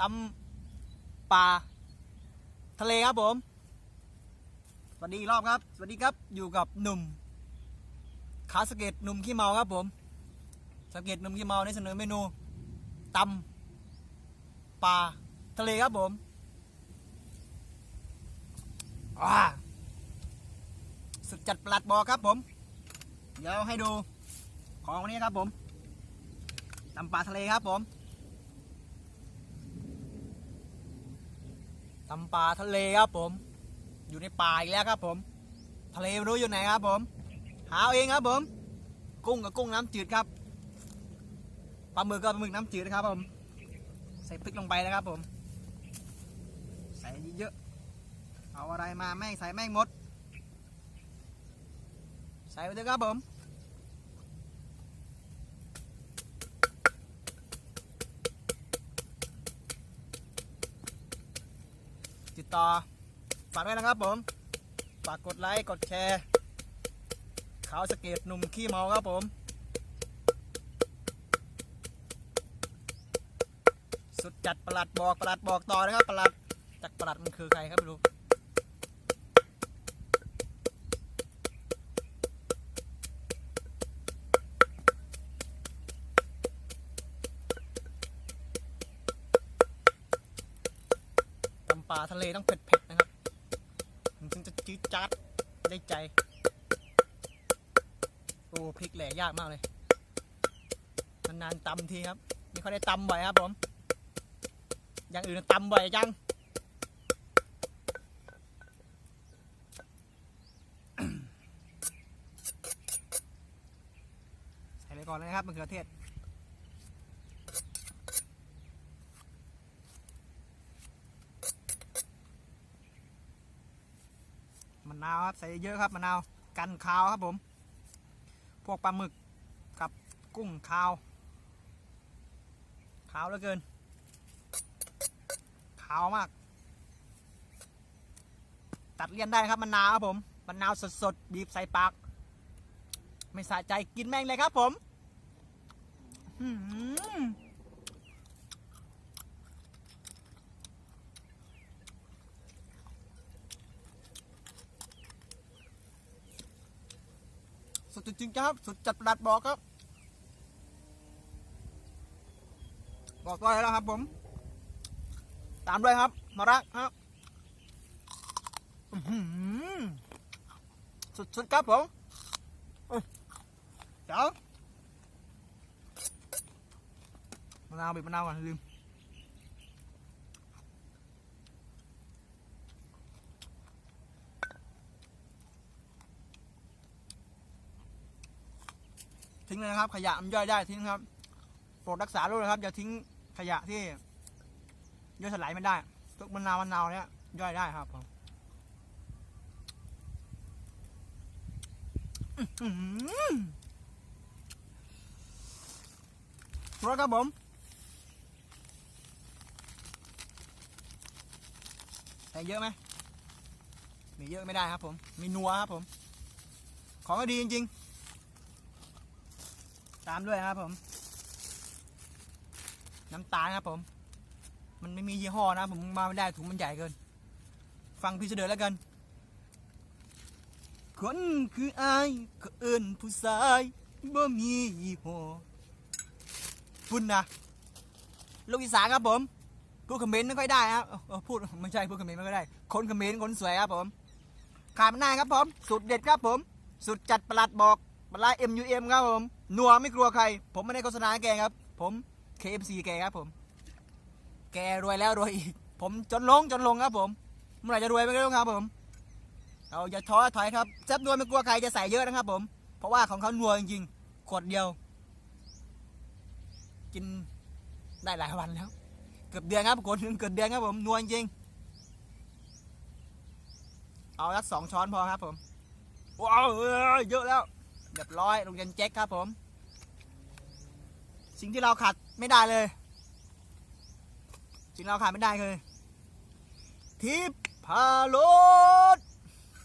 ตำป่า ทะเลครับผม สวัสดีรอบครับ สวัสดีครับ อยู่กับหนุ่ม ขาสเก็ตหนุ่มขี้เมาครับผมสเก็ตหนุ่มขี้เมาในเสนอเมนูตำป่า ทะเลครับผมว้าสุดจัดปลัดบอครับผม เดี๋ยวให้ดูของวันนี้ครับผมตำป่าทะเลครับผม ตำป่าทะเลครับผม อยู่ในป่าอีกแล้วครับผม ทะเลไม่รู้อยู่ไหนครับผม หาเองครับผม กุ้งกับกุ้งน้ำจืดครับปลาหมึกกับปลาหมึกน้ำจืดนะครับผม ใส่พริกลงไปนะครับผม ใส่เยอะเอาอะไรมาแม่งใส่แม่งหมด ใส่ไปเถอะครับผม ติดต่อ ฝากด้วยนะครับผม ฝากกดไลค์ กดแชร์ขาวสเก็ตหนุ่มขี้เมาครับผม สุดจัดประหลัดบอกประหลัดบอกต่อนะครับประหลัดจากประหลัดมันคือใครครับไม่รู้าทะเลต้องเผ็ดๆนะครับมันถึงจะจืดจัดได้ใจโอ้พริกแหลกยากมากเลยนานๆตำทีครับนี่เขาได้ตำบ่อยครับผมอย่างอื่นตำบ่อยจังใส่ไปก่อนเลยครับมะเขือเทศ นาวครับใส่เยอะครับมะนาวกันคาวครับผม พวกปลาหมึกกับกุ้งคาวขาวเหลือเกินขาวมาก ตัดเลี่ยนได้นะครับมะนาวครับผมมะนาวสดๆบีบใส่ปาก ไม่สะใจกินแม่งเลยครับผม อื อหือสุดจริงๆครับสุดจัดประหลัดบอกครับบอกด้วยแล้วครับผมตามด้วยครับมารักครับอื้อหือสุดๆครับผมอื้อเดี๋ยวมะนาวบีบมะนาวก่อนลืม ทิ้งเลยนะครับ ขยะมันย่อยได้ทิ้งครับโปรดรักษาด้วยนะครับ อย่าทิ้งขยะที่ย่อยสลายไม่ได้ทุกมะนาวมะนาวเนี้ยย่อยได้ครับผมอื้อหือรสครับผมใส่เยอะไหมมีเยอะไม่ได้ครับผม มีนัวครับผม ของก็ดีจริง ๆ ตามด้วยครับผม น้ำตาลครับผม มันไม่มียี่ห้อนะ ผมมาไม่ได้ถุงมันใหญ่เกิน ฟังพี่เสดอแล้วกัน คนคืออายก็เอินผู้ชายบ่มียี่ห้อพุ่นนะลูกอีสานครับผมพูดคอมเมนต์ไม่ค่อยได้ครับพูดไม่ใช่พูดคอมเมนต์ไม่ค่อยได้ คนคอมเมนต์คนสวยครับผมขาดไม่ได้ครับผม สุดเด็ดครับผม สุดจัดประหลัดบอกประหลัด MUM ครับผม นัวไม่กลัวใคร ผมไม่ได้โฆษณาแกครับ ผม KFC แกครับผม แกรวยแล้วรวยอีก ผมจนลงจนลงครับ ผม เมื่อไหร่จะรวยไม่รู้ครับ ผม เอาอย่าท้อถอยครับแซ่บนัวไม่กลัวใครจะใส่เยอะนะครับ ผม เพราะว่าของเขานัวจริงๆ ขวดเดียว กินได้หลายวันแล้ว เกือบเดือนครับขวดหนึ่งเกือบเดือนครับผม นัวจริง เอาสักสองช้อนพอครับ ผม ว้าวเอ้ยเยอะแล้ว เรียบร้อยโรงเรียนแจ็คครับผม สิ่งที่เราขาดไม่ได้เลย สิ่งเราขาดไม่ได้คือทิพพารถ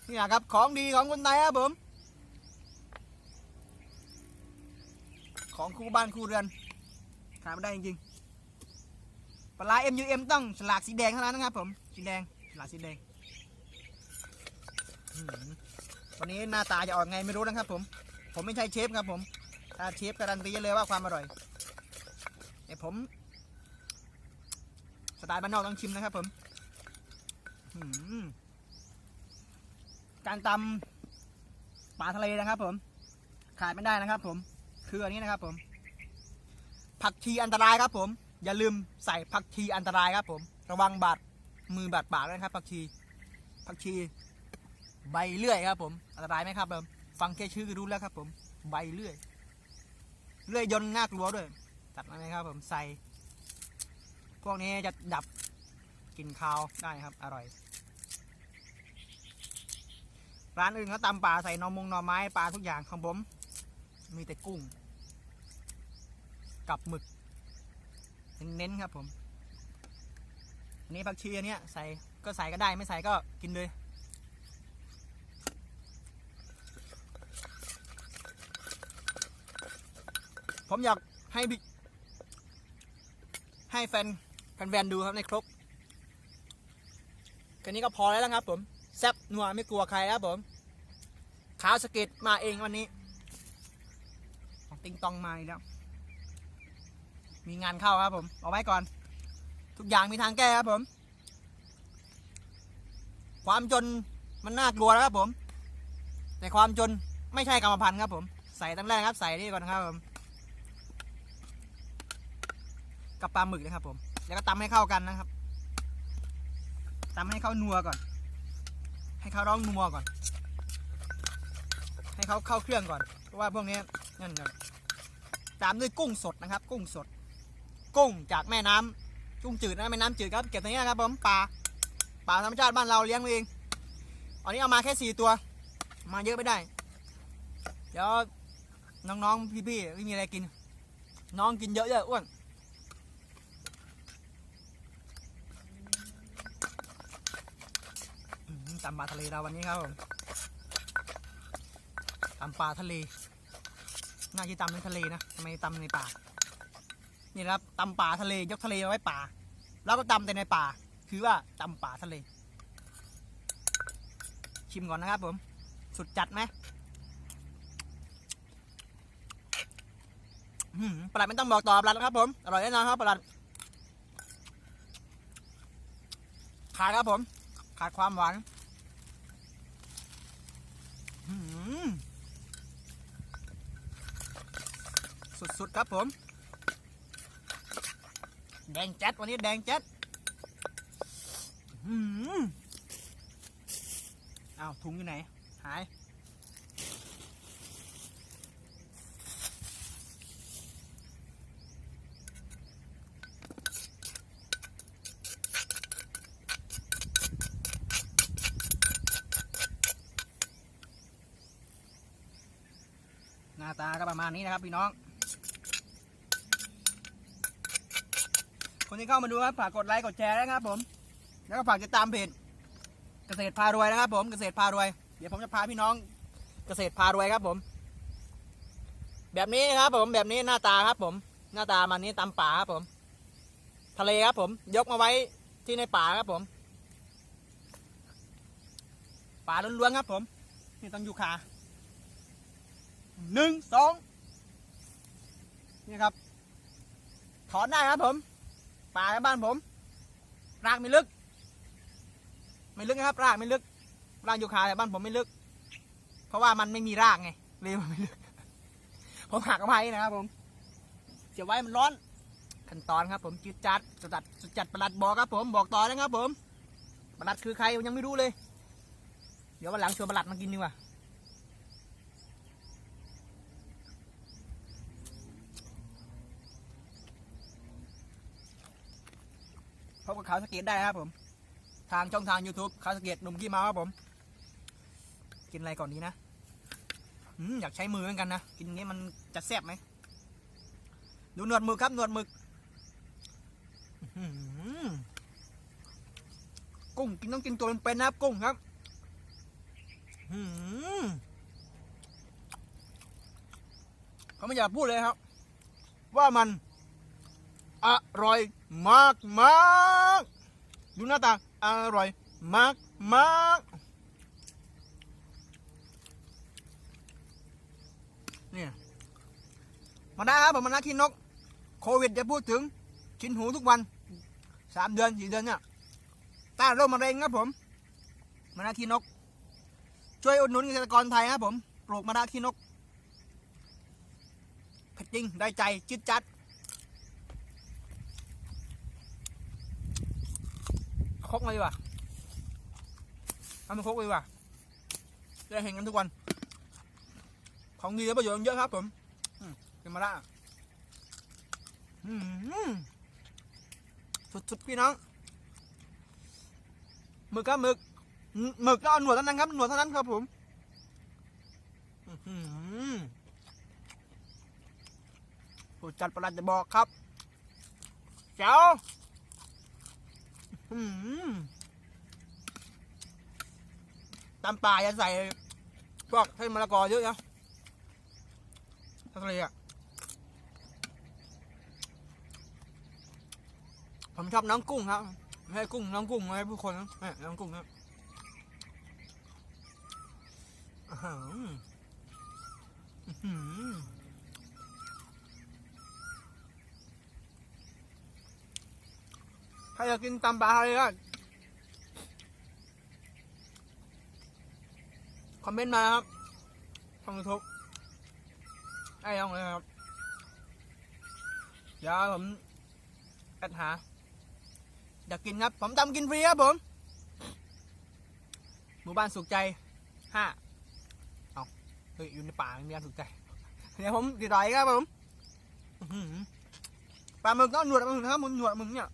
นี่นะครับ ของดีของคนไทยครับผม ของคู่บ้านคู่เรือนขาดไม่ได้จริงๆปลาร้า MUM ต้องฉลากสีแดงเท่านั้นนะครับผมสีแดงฉลากสีแดงวันนี้หน้าตาจะออกไงไม่รู้นะครับผม ผมไม่ใช่เชฟครับผมถ้าเชฟการันตีเลยว่าความอร่อยแต่ผมสไตล์บ้านนอกต้องชิมนะครับผมการตำปลาทะเลนะครับ ผม ขาดไม่ได้นะครับ ผม คืออันนี้นะครับ ผม ผักชีอันตรายครับ ผม อย่าลืมใส่ผักชีอันตรายครับ ผม ระวังบาดมือบาดปากด้วยนะครับ ผักชี ผักชี ใบเลื่อยครับ ผม อันตรายไหมครับผม ฟังแค่ชื่อก็รู้แล้วครับผม ใบเลื่อย เลื่อยยนต์น่ากลัวด้วย จัดมาไหมครับผมใส่ พวกนี้จะดับกลิ่นคาวได้ครับ อร่อย ร้านอื่นเขาตำปลาใส่หนอมงหนอไม้ปลาทุกอย่างของผม มีแต่กุ้ง กับหมึก เน้นๆครับผม อันนี้ผักชีอันเนี้ยใส่ก็ใส่ก็ได้ไม่ใส่ก็กินเลย ผมอยากให้บิ๊กให้แฟนแฟนๆดูครับในครกแค่นี้ก็พอแล้วนะครับผม แซบนัวไม่กลัวใครครับผมขาวสเก็ตมาเองวันนี้ติงตองมาอีกแล้ว มีงานเข้าครับผมเอาไว้ก่อน ทุกอย่างมีทางแก้ครับผม ความจนมันน่ากลัวแล้วครับผม แต่ความจนไม่ใช่กรรมพันธุ์ครับผม ใส่ตั้งแรกครับ ใส่นี่ก่อนครับผม กับปลาหมึกนะครับ ผม แล้วก็ตำให้เข้ากันนะครับตำให้เข้านัวก่อน ให้เขาร้องนัวก่อน ให้เขาเข้าเครื่องก่อน เพราะว่าพวกนี้นั่นก่อนตามด้วยกุ้งสดนะครับ กุ้งสด กุ้งจากแม่น้ำกุ้งจืดนะแม่น้ำจืดครับเก็บตรงนี้นะครับผมปลาปลาธรรมชาติบ้านเราเลี้ยงเองอันนี้เอามาแค่สี่ตัว มาเยอะไม่ได้ เดี๋ยวน้องๆพี่ๆไม่มีอะไรกิน น้องกินเยอะๆอ้วน อืม ตำปลาทะเลเราวันนี้ครับผมตำปลาทะเล น่าจะตำในทะเลนะทำไมตำในป่า นี่นะครับตำป่าทะเลยกทะเลเอาไว้ป่า แล้วก็ตำแต่ในป่า คือว่าตำป่าทะเล ชิมก่อนนะครับผม สุดจัดไหมประหลัดไม่ต้องบอกต่อประหลัดแล้วครับผม อร่อยแน่นอนครับประหลัดขาดครับผม ขาดความหวานอื้อหือ สุดๆครับผม แดงแจ๊ดวันนี้แดงแจ๊ดอ้าวถุงอยู่ไหน หาย หน้าตาก็ประมาณนี้นะครับพี่น้อง คนที่เข้ามาดูครับฝากกดไลค์กดแชร์นะครับผม แล้วก็ฝากติดตามเพจเกษตรพารวยนะครับ ผมเกษตรพารวย เดี๋ยวผมจะพาพี่น้องเกษตรพารวยครับผม แบบนี้ครับผมแบบนี้หน้าตาครับ ผม หน้าตามันนี้ตำป่าครับผม ทะเลครับ ผม ยกมาไว้ที่ในป่าครับผม ป่าล้วนๆครับ ผม นี่ต้องอยู่ขาหนึ่งสองนี่ครับ ถอนได้ครับผม ป่าบ้านผม รากไม่ลึก ไม่ลึกนะครับ รากไม่ลึก รากยูคาแต่บ้านผมไม่ลึก เพราะว่ามันไม่มีรากไงเลยมันไม่ลึก ผมหักเอาไว้นะครับ ผมเก็บไว้มันร้อน ขั้นตอนครับ ผมจืดจัดจุดจัดจุดจัดประหลัดบอกครับ ผมบอกต่อนะครับ ผมประหลัดคือใครยังไม่รู้เลย เดี๋ยววันหลังชวนประหลัดมากินดีกว่า เขาสเก็ตได้ครับผม ทางช่องทาง YouTube เขาสเก็ตหนุ่มขี้เมาครับผม กินอะไรก่อนนี้นะอืมอยากใช้มือเหมือนกันนะ กินอย่างนี้มันจะแซ่บไหมดูหนวดหมึกครับหนวดหมึกกุ้งกินต้องกินตัวเป็นๆนะครับกุ้งครับเขาไม่อยากพูดเลยครับ ว่ามัน อร่อย มากมากดูหน้าตาอร่อยมากมากเนี่ยมาได้ครับผมมานาขี้นก โควิดจะพูดถึงกินหูทุกวันสามเดือนสี่เดือนเนี่ยต้านโรคมะเร็งครับผมมานาขี้นก ช่วยอุดหนุนเกษตรกรไทยครับผม ปลูกมานาขี้นกเผ็ดจริงได้ใจจิตจัด คกเลยดีกว่ะทำเป็นคกเลยดีกว่ะจะได้เห็นกันทุกวัน ของดีและประโยชน์เยอะครับผมเป็นมาละสุดๆพี่น้องหมึกครับหมึกหมึกก็เอาหนวดเท่านั้นครับหนวดเท่านั้นครับผมหือผู้จัดประหลัดจะบอกครับเจ้า ตำป่าอย่าใส่พวกเส้นมะละกอเยอะนะทะเลอะ ผมชอบน้องกุ้งครับ ให้กุ้งน้องกุ้งให้ผู้คนนะน้องกุ้งครับอื้อหืออื้อหือ ใครอยากกินตำปลาอะไรก็คอมเมนต์มาครับทางยูทูบได้ยังเลยครับเดี๋ยวผมแอดหา อยากกินครับ ผมทำกินฟรีครับผม หมู่บ้านสุขใจห้าเอาเฮ้ยอยู่ในป่ามีบ้านสุขใจ เดี๋ยวผมติดต่ออีกครับผมปลาหมึกต้องหนวดปลาหมึกนะครับมึงหนวดมึงเนี่ย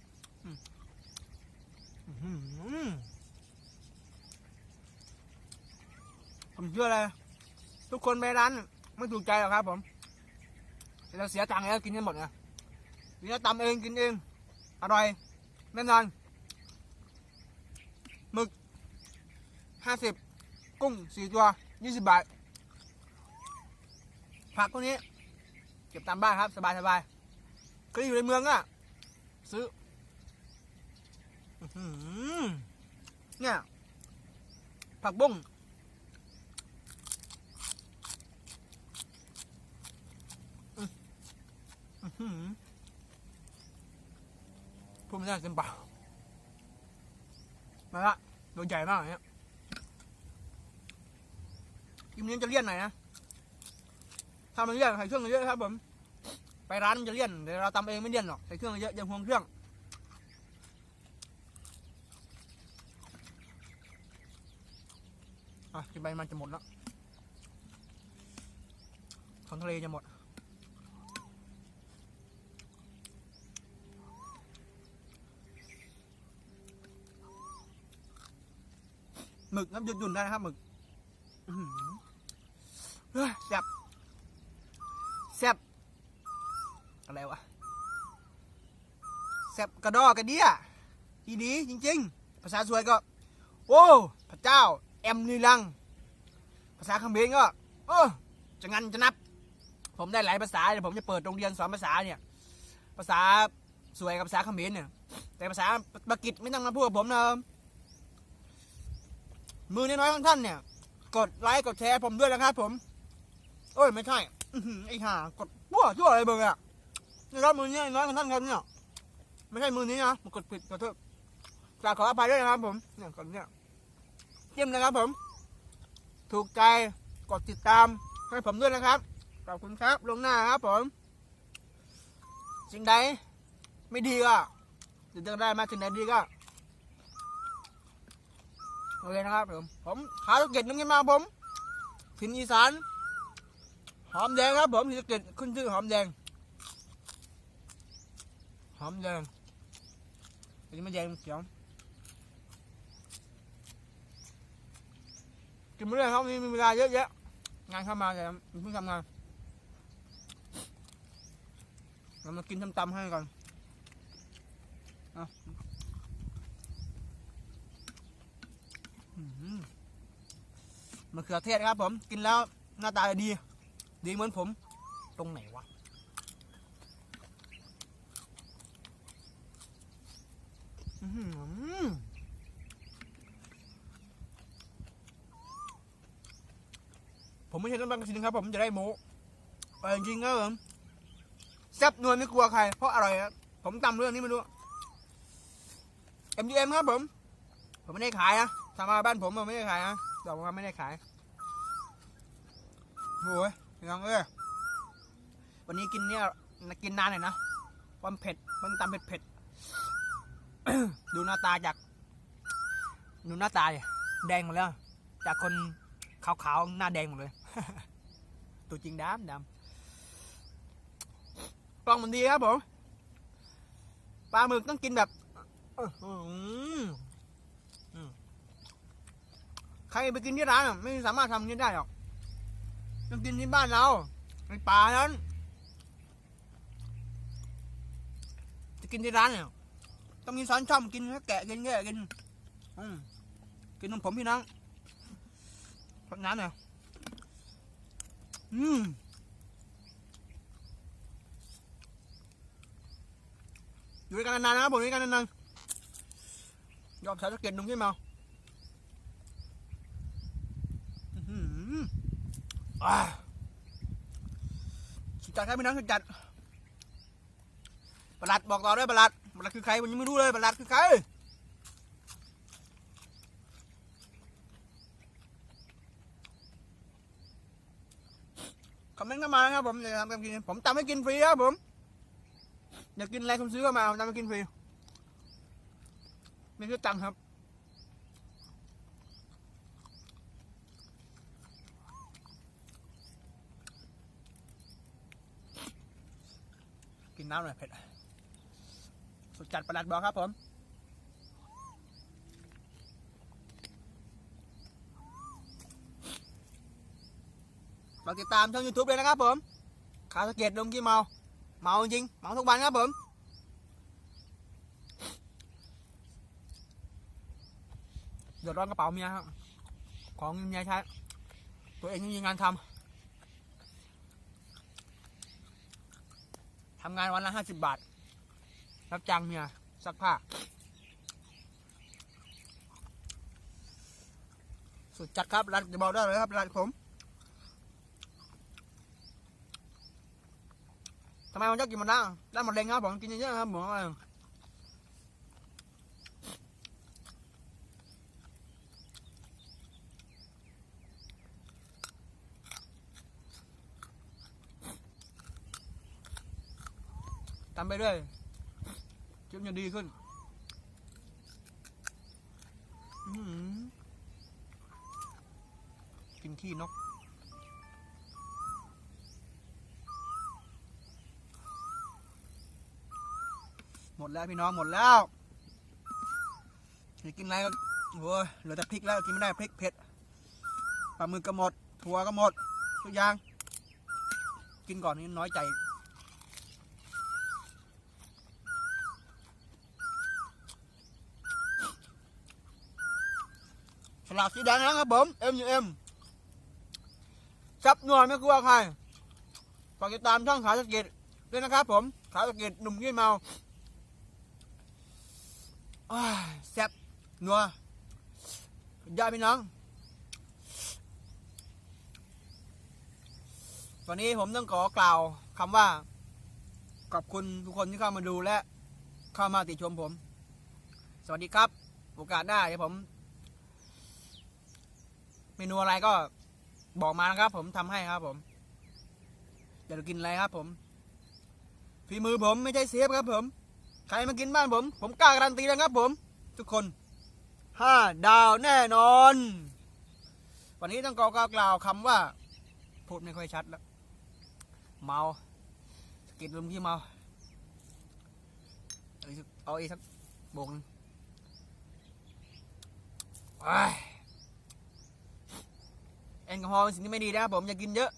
ผมเชื่อเลย ทุกคนไปร้านไม่ถูกใจหรอกครับผมเราเสียตังค์แล้วกินกันหมดไงกินแล้วตำเองกินเอง อร่อยแน่นอนหมึกห้าสิบกุ้งสี่ตัวยี่สิบบาท ผักพวกนี้ เก็บตามบ้านครับ สบายสบายก็อยู่ในเมืองอะซื้อ เนี่ย ผักบุ้งอื้ออื้อหือพูดไม่ได้เต็มปากมาละตัวใหญ่มากเนี่ยกิมนี้จะเลี่ยนหน่อยนะ ถ้ามันเลี่ยนใส่เครื่องเยอะครับผม ไปร้านมันจะเลี่ยนแต่เราตำเองไม่เลี่ยนหรอก ใส่เครื่องเยอะอย่าห่วงเครื่อง อะกินไปมันจะหมดแล้วของทะเลจะหมด หมึกน้ำหยุดหยุ่นได้นะครับหมึกเฮ้ยแซ่บแซ่บอะไรวะแซ่บกระดอกกระเดียอีดีจริง ๆ ภาษาสวยก็ โอ้ พระเจ้า แอมลีลัง ภาษาเขมรก็โอ้จะงันจะนับ ผมได้หลายภาษาเดี๋ยวผมจะเปิดโรงเรียนสอนภาษาเนี่ย ภาษาสวยกับภาษาเขมรเนี่ย แต่ภาษาปากีสไม่ต้องมาพูดกับผมนะมือน้อยๆของท่านเนี่ย กดไลค์กดแชร์ผมด้วยนะครับผม โอ้ยไม่ใช่ไอ้ห่ากดปั้วชั่วอะไรเบอร์อะนี่ครับมือนี้น้อยของท่านครับเนี่ยไม่ใช่มือนี้นะมันกดผิดขอโทษกราบขออภัยด้วยนะครับผมเนี่ยกดเนี่ย จิ้มนะครับผม ถูกใจกดติดตามให้ผมด้วยนะครับ ขอบคุณครับลงหน้าครับผม สิ่งใดไม่ดีก็จะเดินได้มาสิ่งใดดีก็โอเคนะครับผม ผมขาลูกเกดน้ำเงินมาผมถิ่นอีสานหอมแดงครับผมที่เกดขึ้นชื่อหอมแดง หอมแดงอันนี้ไม่แดงเขียว กินไม่ได้ครับมีเวลาเยอะแยะงานเข้ามาแต่เพิ่งทำงานเรามากินตำตำๆให้ก่อนอาอื้อหือมะเขือเทศครับผม กินแล้วหน้าตาดี ดีเหมือนผม ตรงไหนวะอื้อหือ ผมไม่ใช่น้ำมันกระสินครับ ผมจะได้โม้เออจริงๆครับผมแซ่บนวลไม่กลัวใคร เพราะอร่อยครับผมจำเรื่องนี้ไม่รู้ MGM ครับผม ผมไม่ได้ขายนะทำมาบ้านผมผมไม่ได้ขายนะบอกว่าไม่ได้ขายโอ้ยพี่น้องเอ้ยวันนี้กินเนี่ยกินนานหน่อยนะความเผ็ดมันตำเผ็ดเผ็ดๆดูหน้าตาจากดูหน้าตาแดงหมดแล้ว จากคนขาวๆหน้าแดงหมดเลย ตัวจริงดำดำกล้องมันดีครับผมปลาหมึกต้องกินแบบใครไปกินที่ร้านไม่สามารถทำนี้ได้หรอกต้องกินที่บ้านเราในป่านั้น จะกินที่ร้านเนี่ยต้องมีช้อนช่อมกินแกะกินแกะกินกินนมผมพี่น้องเพราะนั้นเนี่ย อืมอยู่ด้วยกันนานๆนะครับผมอยู่ด้วยกันนานๆยอมใช้สะเก็ตนุ่มาอื้อหืออ่าสุดจัดครับพี่น้องสุดจัดประหลัดบอกต่อด้วยประหลัดประหลัดคือใครผมยังไม่รู้เลยประหลัดคือใคร คอมเมนต์เข้ามานะครับผมอยากทำกันกินผมตำให้กินฟรีครับผมอยากกินอะไรคุณซื้อเข้ามาผมตำให้กินฟรีไม่คือตังค์ครับกินน้ำหน่อยเผ็ดสุดจัดประหลัดบอกครับผมากติดตามช่อง YouTube เลยนะครับผมขาสะเก็ดลงที่เมา เมาจริง เมาทุกวันครับผมเดือดร้อนกระเป๋าเมียครับ ของเมียใช้ ตัวเองยังมีงานทำ ทำงานวันละห้าสิบบาท รับจ้างเมียซักผ้า สุดจัดครับรัดจะบอกได้เลยครับรัดผม ทำไมมันชอบกินมันได้ได้หมดแรงครับผมกินเยอะๆครับผมว่าทำไปเรื่อยชีวิตจะดีขึ้นอื้อหือกินขี้นก ดแล้วพี่น้องหมดแล้วจะกินอะไรก็โอ้ยเหลือแต่พริกแล้วกินไม่ได้พริกเผ็ดปลาหมึกก็หมดถั่วก็หมดทุกอย่าง กินก่อนนี่น้อยใจฉลากสีแดงนะครับผม M U M ซับนวลไม่กลัวใครฝากติดตามช่องขาวสะเก็ดด้วยนะครับผมขาวสะเก็ดหนุ่มยี่เมา แซ่บนัวยอดพี่น้อง วันนี้ผมต้องขอกล่าวคำว่า ขอบคุณทุกคนที่เข้ามาดูและ เข้ามาติชมผม สวัสดีครับ โอกาสหน้าเดี๋ยวผม เมนูอะไรก็บอกมานะครับ ผมทำให้ครับผมอยากจะกินอะไรครับผมฝีมือผมไม่ใช่เซฟครับผม ใครมากินบ้านผม ผมกล้าการันตีนะครับผม ทุกคนห้าดาวแน่นอน วันนี้ต้องกล่าวกล่าวคำว่า พูดไม่ค่อยชัดแล้ว เมาสกิดลมที่เมา เอาอีกสักเอซักโบกนึงอ้ายแอลกอฮอล์เป็นสิ่งที่ไม่ดีนะครับผมอย่ากินเยอะ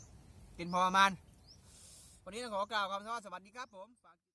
กินพอประมาณ วันนี้ต้องขอกล่าวคำว่าสวัสดีครับผม